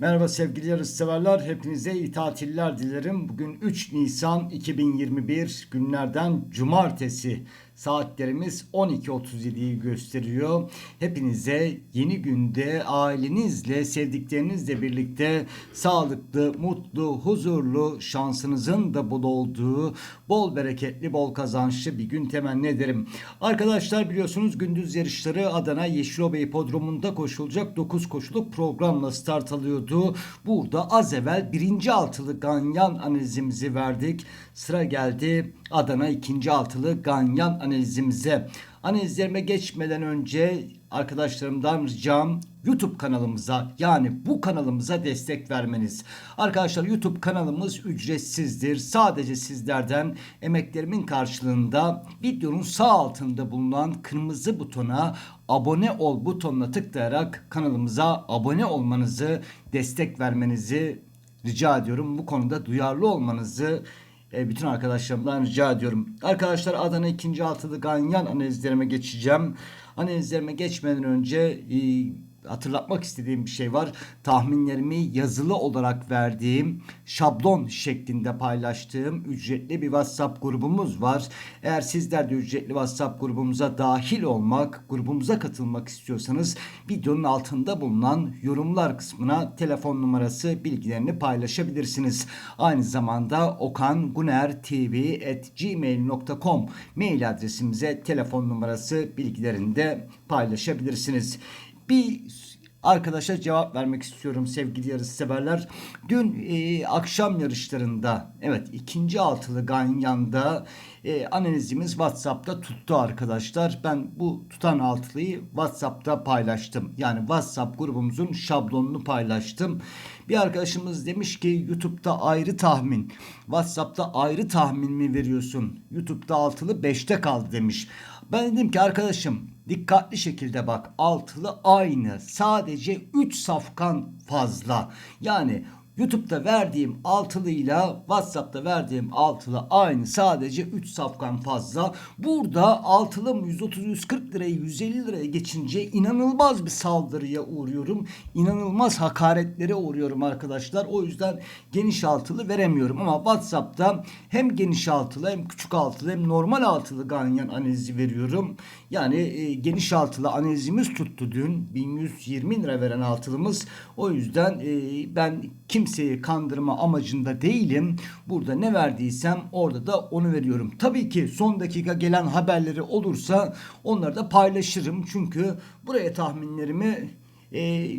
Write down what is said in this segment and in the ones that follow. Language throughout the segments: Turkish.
Merhaba sevgili yarışseverler. Hepinize iyi tatiller dilerim. Bugün 3 Nisan 2021 günlerden cumartesi. Saatlerimiz 12.37'yi gösteriyor. Hepinize yeni günde ailenizle, sevdiklerinizle birlikte sağlıklı, mutlu, huzurlu, şansınızın da bol olduğu, bol bereketli, bol kazançlı bir gün temenni ederim. Arkadaşlar biliyorsunuz gündüz yarışları Adana Yeşilova Hipodromu'nda koşulacak 9 koşuluk programla start alıyordu. Burada az evvel birinci altılı ganyan analizimizi verdik. Sıra geldi Adana ikinci altılı ganyan analizimize. Analizlerime geçmeden önce arkadaşlarımdan ricam YouTube kanalımıza yani bu kanalımıza destek vermeniz. Arkadaşlar YouTube kanalımız ücretsizdir. Sadece sizlerden emeklerimin karşılığında videonun sağ altında bulunan kırmızı butona abone ol butonuna tıklayarak kanalımıza abone olmanızı, destek vermenizi rica ediyorum. Bu konuda duyarlı olmanızı e, bütün arkadaşlarımdan rica ediyorum. Arkadaşlar Adana 2. altılı ganyan analizlerime geçeceğim. Analizlerime geçmeden önce e, hatırlatmak istediğim bir şey var. Tahminlerimi yazılı olarak verdiğim, şablon şeklinde paylaştığım ücretli bir WhatsApp grubumuz var. Eğer sizler de ücretli WhatsApp grubumuza dahil olmak, grubumuza katılmak istiyorsanız videonun altında bulunan yorumlar kısmına telefon numarası bilgilerini paylaşabilirsiniz. Aynı zamanda okangunertv@gmail.com mail adresimize telefon numarası bilgilerini de paylaşabilirsiniz. Bir arkadaşa cevap vermek istiyorum sevgili yarış severler. Dün e, akşam yarışlarında evet ikinci altılı Ganyan'da e, analizimiz WhatsApp'ta tuttu arkadaşlar. Ben bu tutan altılıyı WhatsApp'ta paylaştım. Yani WhatsApp grubumuzun şablonunu paylaştım. Bir arkadaşımız demiş ki YouTube'da ayrı tahmin, WhatsApp'ta ayrı tahmin mi veriyorsun? YouTube'da altılı 5'te kaldı demiş. Ben dedim ki arkadaşım dikkatli şekilde bak altılı aynı sadece 3 safkan fazla. Yani YouTube'da verdiğim altılıyla WhatsApp'ta verdiğim altılı aynı. Sadece 3 safkan fazla. Burada altılım 130-140 liraya 150 liraya geçince inanılmaz bir saldırıya uğruyorum. İnanılmaz hakaretlere uğruyorum arkadaşlar. O yüzden geniş altılı veremiyorum. Ama WhatsApp'ta hem geniş altılı hem küçük altılı hem normal altılı ganyan analizi veriyorum. Yani e, geniş altılı analizimiz tuttu dün. 1120 lira veren altılımız. O yüzden e, ben kimseyi kandırma amacında değilim. Burada ne verdiysem orada da onu veriyorum. Tabii ki son dakika gelen haberleri olursa onları da paylaşırım. Çünkü buraya tahminlerimi e,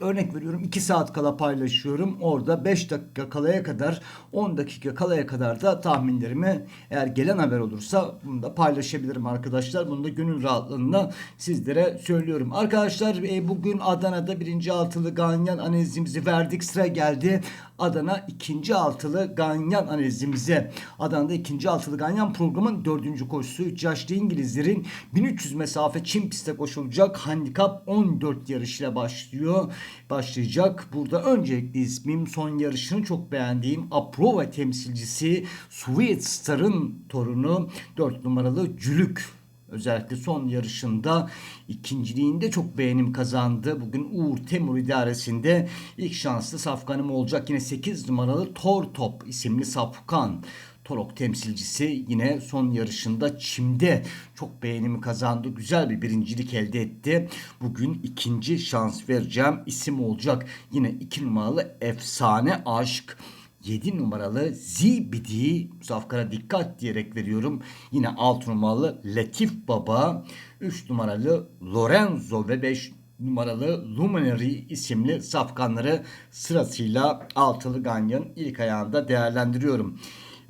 örnek veriyorum 2 saat kala paylaşıyorum. Orada 5 dakika kalaya kadar 10 dakika kalaya kadar da tahminlerimi eğer gelen haber olursa bunu da paylaşabilirim arkadaşlar. Bunu da gönül rahatlığında sizlere söylüyorum. Arkadaşlar e, bugün Adana'da birinci altılı ganyan analizimizi verdik. Sıra geldi Adana ikinci altılı ganyan analizimize. Adana'da ikinci altılı ganyan programın dördüncü koşusu 3 yaşlı İngilizlerin 1300 mesafe çim pistte koşulacak handikap 14 yarışıyla başlıyor. Başlayacak. Burada öncelikli ismim son yarışını çok beğendiğim Aprova temsilcisi Sweet Star'ın torunu 4 numaralı Cülük Özellikle son yarışında ikinciliğinde çok beğenim kazandı. Bugün Uğur Temur idaresinde ilk şanslı safkanım olacak. Yine 8 numaralı Tor Top isimli safkan. Torok temsilcisi yine son yarışında Çim'de çok beğenimi kazandı. Güzel bir birincilik elde etti. Bugün ikinci şans vereceğim isim olacak. Yine 2 numaralı Efsane Aşk. 7 numaralı Zibidi Muzafkar'a dikkat diyerek veriyorum. Yine 6 numaralı Latif Baba, 3 numaralı Lorenzo ve 5 numaralı Luminary isimli safkanları sırasıyla altılı ganyanın ilk ayağında değerlendiriyorum.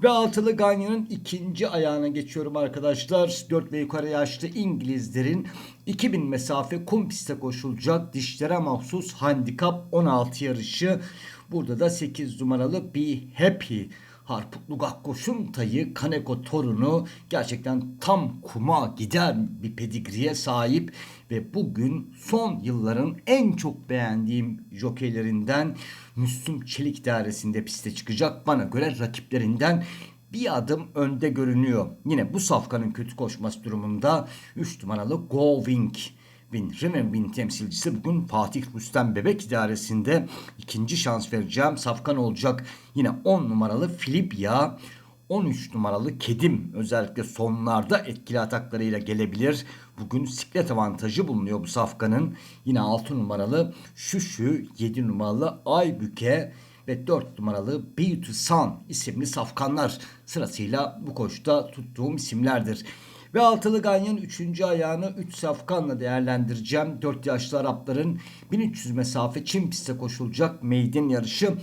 Ve altılı ganyanın ikinci ayağına geçiyorum arkadaşlar. 4 ve yukarı yaşlı İngilizlerin 2000 mesafe kum pistte koşulacak dişlere mahsus handikap 16 yarışı. Burada da 8 numaralı Be Happy Harputlu Gakkoş'un tayı Kaneko torunu gerçekten tam kuma giden bir pedigriye sahip ve bugün son yılların en çok beğendiğim jokeylerinden Müslüm Çelik dairesinde piste çıkacak. Bana göre rakiplerinden bir adım önde görünüyor. Yine bu safkanın kötü koşması durumunda 3 numaralı Go Wing Bin Rimen Bin temsilcisi bugün Fatih Rüstem Bebek İdaresi'nde ikinci şans vereceğim. Safkan olacak yine 10 numaralı Filipya. 13 numaralı Kedim özellikle sonlarda etkili ataklarıyla gelebilir. Bugün siklet avantajı bulunuyor bu safkanın. Yine 6 numaralı Şüşü, 7 numaralı Aybüke ve 4 numaralı Beauty Sun isimli safkanlar sırasıyla bu koşta tuttuğum isimlerdir. Ve altılı ganyan 3. ayağını 3 safkanla değerlendireceğim. 4 yaşlı Arapların 1300 mesafe Çin pistte koşulacak maiden yarışı.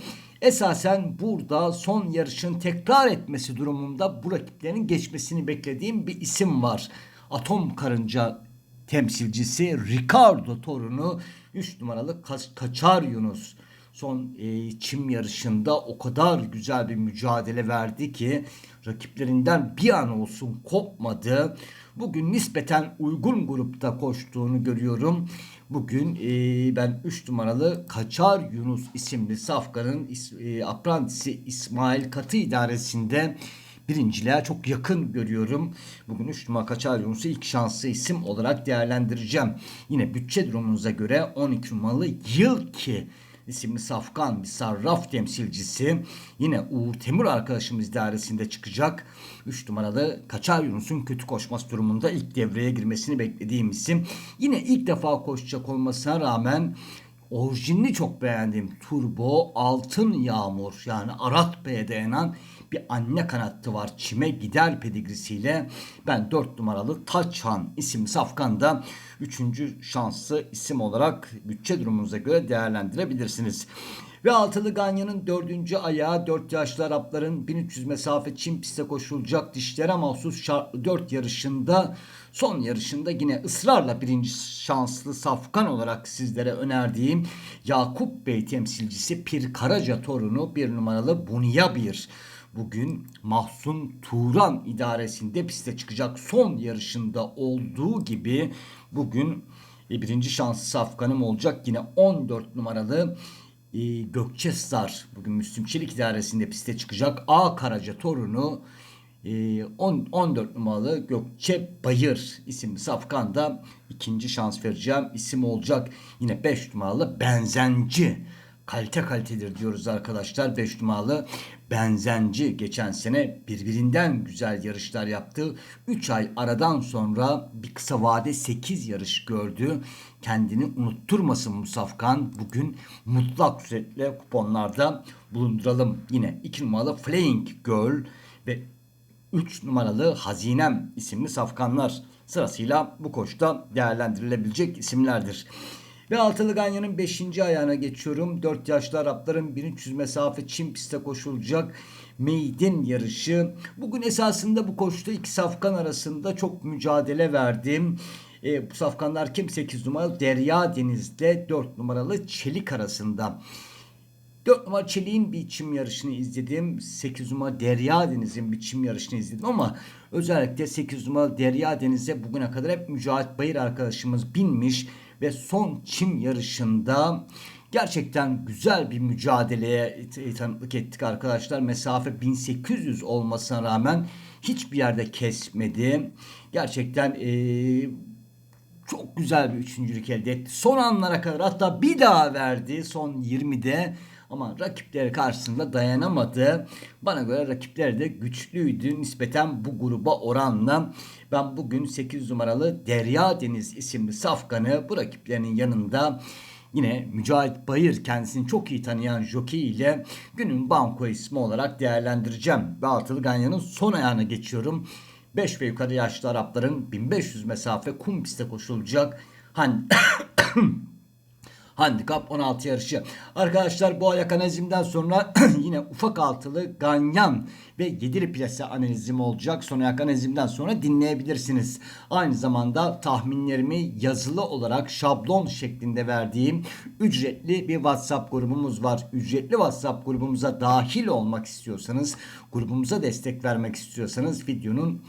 Esasen burada son yarışın tekrar etmesi durumunda bu rakiplerin geçmesini beklediğim bir isim var. Atom Karınca temsilcisi Ricardo Torun'u 3 numaralı Ka- Kaçar Yunus son e, çim yarışında o kadar güzel bir mücadele verdi ki rakiplerinden bir an olsun kopmadı. Bugün nispeten uygun grupta koştuğunu görüyorum. Bugün e, ben 3 numaralı Kaçar Yunus isimli Safkan'ın e, aprantisi İsmail Katı idaresinde birinciliğe çok yakın görüyorum. Bugün 3 numara Kaçar Yunus'u ilk şanslı isim olarak değerlendireceğim. Yine bütçe durumunuza göre 12 numaralı Yıl ki isimli safkan bir sarraf temsilcisi. Yine Uğur Temur arkadaşımız idaresinde çıkacak. 3 numaralı Kaçar Yunus'un kötü koşması durumunda ilk devreye girmesini beklediğim isim. Yine ilk defa koşacak olmasına rağmen orijinini çok beğendim. Turbo Altın Yağmur yani Arat Bey'e dayanan bir anne kanattı var. Çime gider pedigrisiyle ben 4 numaralı Taçhan isimli safkanda 3. şanslı isim olarak bütçe durumunuza göre değerlendirebilirsiniz. Ve altılı Ganya'nın dördüncü ayağı 4 yaşlı Arapların 1300 mesafe Çin pistte koşulacak dişlere mahsus 4 yarışında son yarışında yine ısrarla birinci şanslı safkan olarak sizlere önerdiğim Yakup Bey temsilcisi Pir Karaca torunu bir numaralı Bunya bir bugün Mahsun Turan idaresinde piste çıkacak son yarışında olduğu gibi bugün e, birinci şanslı safkanım olacak. Yine 14 numaralı e, Gökçe Star bugün Müslüm Çelik idaresinde piste çıkacak. A Karaca torunu e, 10, 14 numaralı Gökçe Bayır isimli safkanda ikinci şans vereceğim isim olacak. Yine 5 numaralı Benzenci kalite kalitedir diyoruz arkadaşlar. 5 numaralı Benzenci geçen sene birbirinden güzel yarışlar yaptı. 3 ay aradan sonra bir kısa vade 8 yarış gördü. Kendini unutturmasın Musafkan. Bugün mutlak suretle kuponlarda bulunduralım. Yine 2 numaralı Flying Girl ve 3 numaralı Hazinem isimli safkanlar sırasıyla bu koşta değerlendirilebilecek isimlerdir. Ve altılı ganyanın 5. ayağına geçiyorum. 4 yaşlı Arapların 1300 mesafe Çin pistte koşulacak meydin yarışı. Bugün esasında bu koşta iki safkan arasında çok mücadele verdim. E, bu safkanlar kim? 8 numaralı Derya Deniz'de 4 numaralı Çelik arasında. 4 numara Çelik'in bir çim yarışını izledim. 8 numara Derya Deniz'in bir çim yarışını izledim ama özellikle 8 numara Derya Deniz'e bugüne kadar hep Mücahit Bayır arkadaşımız binmiş ve son çim yarışında gerçekten güzel bir mücadeleye tanıklık ettik arkadaşlar. Mesafe 1800 olmasına rağmen hiçbir yerde kesmedi. Gerçekten ee, çok güzel bir üçüncülük elde etti. Son anlara kadar hatta bir daha verdi son 20'de. Ama rakipleri karşısında dayanamadı. Bana göre rakipleri de güçlüydü. Nispeten bu gruba oranla ben bugün 8 numaralı Derya Deniz isimli safkanı bu rakiplerinin yanında Yine Mücahit Bayır kendisini çok iyi tanıyan jockey ile günün banko ismi olarak değerlendireceğim. Ve altılı ganyanın son ayağına geçiyorum. 5 ve yukarı yaşlı Arapların 1500 mesafe kum pistte koşulacak. Hani Handikap 16 yarışı. Arkadaşlar bu ayak analizimden sonra yine ufak altılı ganyan ve yedili plase analizim olacak. Son ayak analizimden sonra dinleyebilirsiniz. Aynı zamanda tahminlerimi yazılı olarak şablon şeklinde verdiğim ücretli bir WhatsApp grubumuz var. Ücretli WhatsApp grubumuza dahil olmak istiyorsanız, grubumuza destek vermek istiyorsanız videonun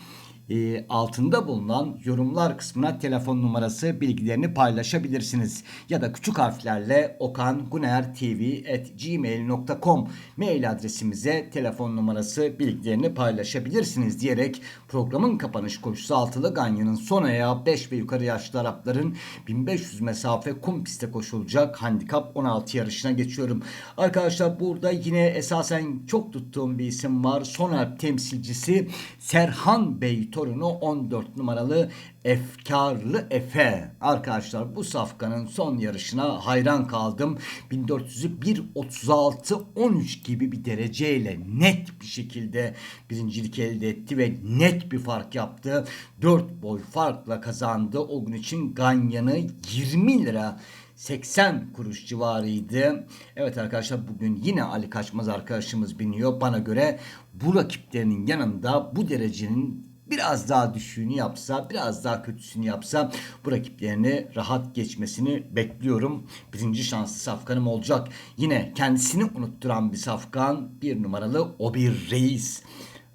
e, altında bulunan yorumlar kısmına telefon numarası bilgilerini paylaşabilirsiniz. Ya da küçük harflerle okangunertv.gmail.com mail adresimize telefon numarası bilgilerini paylaşabilirsiniz diyerek programın kapanış koşusu altılı Ganya'nın son ayağı 5 ve yukarı yaşlı Arapların 1500 mesafe kum piste koşulacak handikap 16 yarışına geçiyorum. Arkadaşlar burada yine esasen çok tuttuğum bir isim var. Sonalp temsilcisi Serhan Bey torunu 14 numaralı Efkarlı Efe. Arkadaşlar bu safkanın son yarışına hayran kaldım. 1400'ü 1.36 13 gibi bir dereceyle net bir şekilde birincilik elde etti ve net bir fark yaptı. 4 boy farkla kazandı. O gün için Ganyan'ı 20 lira 80 kuruş civarıydı. Evet arkadaşlar bugün yine Ali Kaçmaz arkadaşımız biniyor. Bana göre bu rakiplerinin yanında bu derecenin biraz daha düşüğünü yapsa, biraz daha kötüsünü yapsa bu rakiplerini rahat geçmesini bekliyorum. Birinci şanslı safkanım olacak. Yine kendisini unutturan bir safkan bir numaralı o bir reis.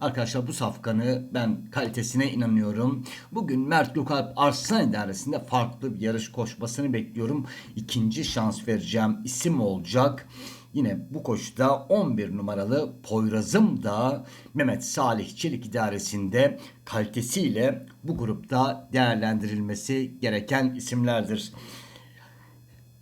Arkadaşlar bu safkanı ben kalitesine inanıyorum. Bugün Mert Gökalp Arslan idaresinde farklı bir yarış koşmasını bekliyorum. İkinci şans vereceğim isim olacak. Yine bu koşuda 11 numaralı Poyrazım da Mehmet Salih Çelik idaresinde kalitesiyle bu grupta değerlendirilmesi gereken isimlerdir.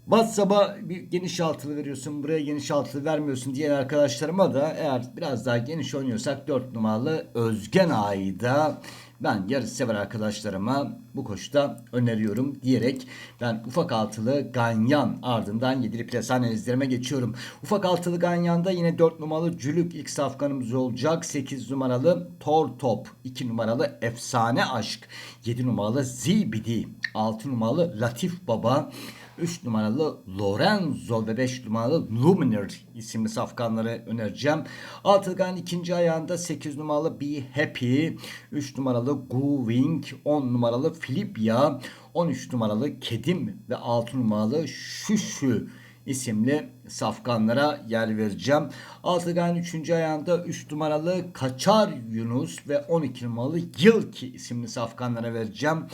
WhatsApp'a bir geniş altılı veriyorsun, buraya geniş altılı vermiyorsun diyen arkadaşlarıma da eğer biraz daha geniş oynuyorsak 4 numaralı Özgen Ağa'yı da ben yarış sever arkadaşlarıma bu koşuda öneriyorum diyerek ben ufak altılı Ganyan ardından yedili plas analizlerime geçiyorum. Ufak altılı Ganyan'da yine 4 numaralı Cülük ilk safkanımız olacak. 8 numaralı Tor Top, 2 numaralı Efsane Aşk, 7 numaralı Zibidi, 6 numaralı Latif Baba, 3 numaralı Lorenzo ve 5 numaralı Luminer isimli safkanları önereceğim. Altıgan ikinci ayağında 8 numaralı Be Happy, 3 numaralı Going, 10 numaralı Filipya, 13 numaralı Kedim ve 6 numaralı Şüşü isimli safkanlara yer vereceğim. Altıgan 3. ayağında 3 numaralı Kaçar Yunus ve 12 numaralı Yılki isimli safkanlara vereceğim.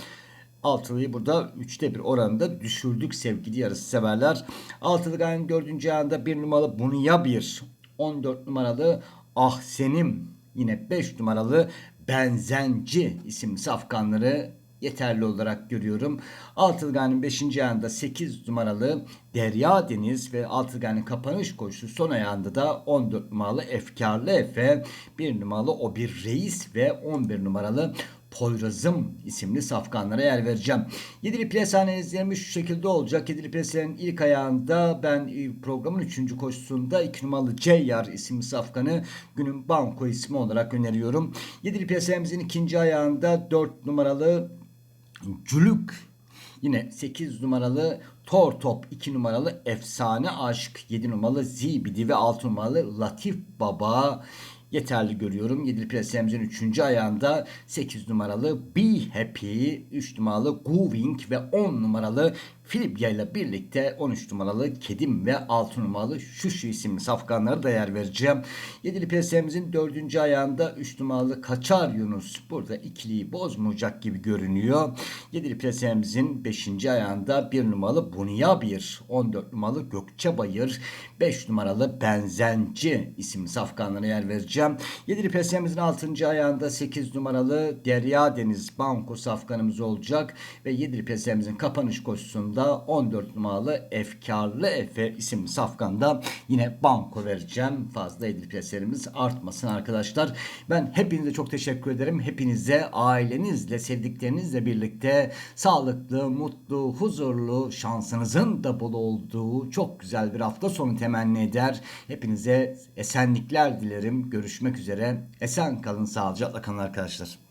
Altılıyı burada üçte bir oranında düşürdük sevgili yarısı severler. Altılı gayenin dördüncü ayağında bir numaralı Bunya bir. 14 numaralı Ah Senim. Yine 5 numaralı Benzenci isimli safkanları yeterli olarak görüyorum. Altılgan'ın 5. ayağında 8 numaralı Derya Deniz ve Altılgan'ın kapanış koşusu son ayağında da 14 numaralı Efkarlı Efe, 1 numaralı O Bir Reis ve 11 numaralı Poyrazım isimli safkanlara yer vereceğim. Yedili Plesane izlemiş şu şekilde olacak. Yedili Plesane'nin ilk ayağında ben e, programın 3. koşusunda 2 numaralı Ceyyar isimli safkanı günün banko ismi olarak öneriyorum. Yedili Plesane'mizin ikinci ayağında 4 numaralı Cülük Yine 8 numaralı Tor Top, 2 numaralı Efsane Aşk, 7 numaralı Zibidi ve 6 numaralı Latif Baba yeterli görüyorum. 7'li presemizin 3. ayağında 8 numaralı Be Happy, 3 numaralı Going ve 10 numaralı Filipya ile birlikte 13 numaralı Kedim ve 6 numaralı Şuşu isimli safkanlara da yer vereceğim. 7'li presemizin 4. ayağında 3 numaralı Kaçar Yunus burada ikiliyi bozmayacak gibi görünüyor. 7'li presemizin 5. ayağında 1 numaralı Bunya 1, 14 numaralı Gökçe Bayır, 5 numaralı Benzenci isimli safkanlara yer vereceğim. 7'li presemizin 6. ayağında 8 numaralı Derya Deniz Banko safkanımız olacak ve 7'li presemizin kapanış koşusunda da 14 numaralı Efkarlı Efe isimli safkanda yine banko vereceğim. Fazla edil preslerimiz artmasın arkadaşlar. Ben hepinize çok teşekkür ederim. Hepinize ailenizle, sevdiklerinizle birlikte sağlıklı, mutlu, huzurlu, şansınızın da bol olduğu çok güzel bir hafta sonu temenni eder. Hepinize esenlikler dilerim. Görüşmek üzere. Esen kalın, sağlıcakla kalın arkadaşlar.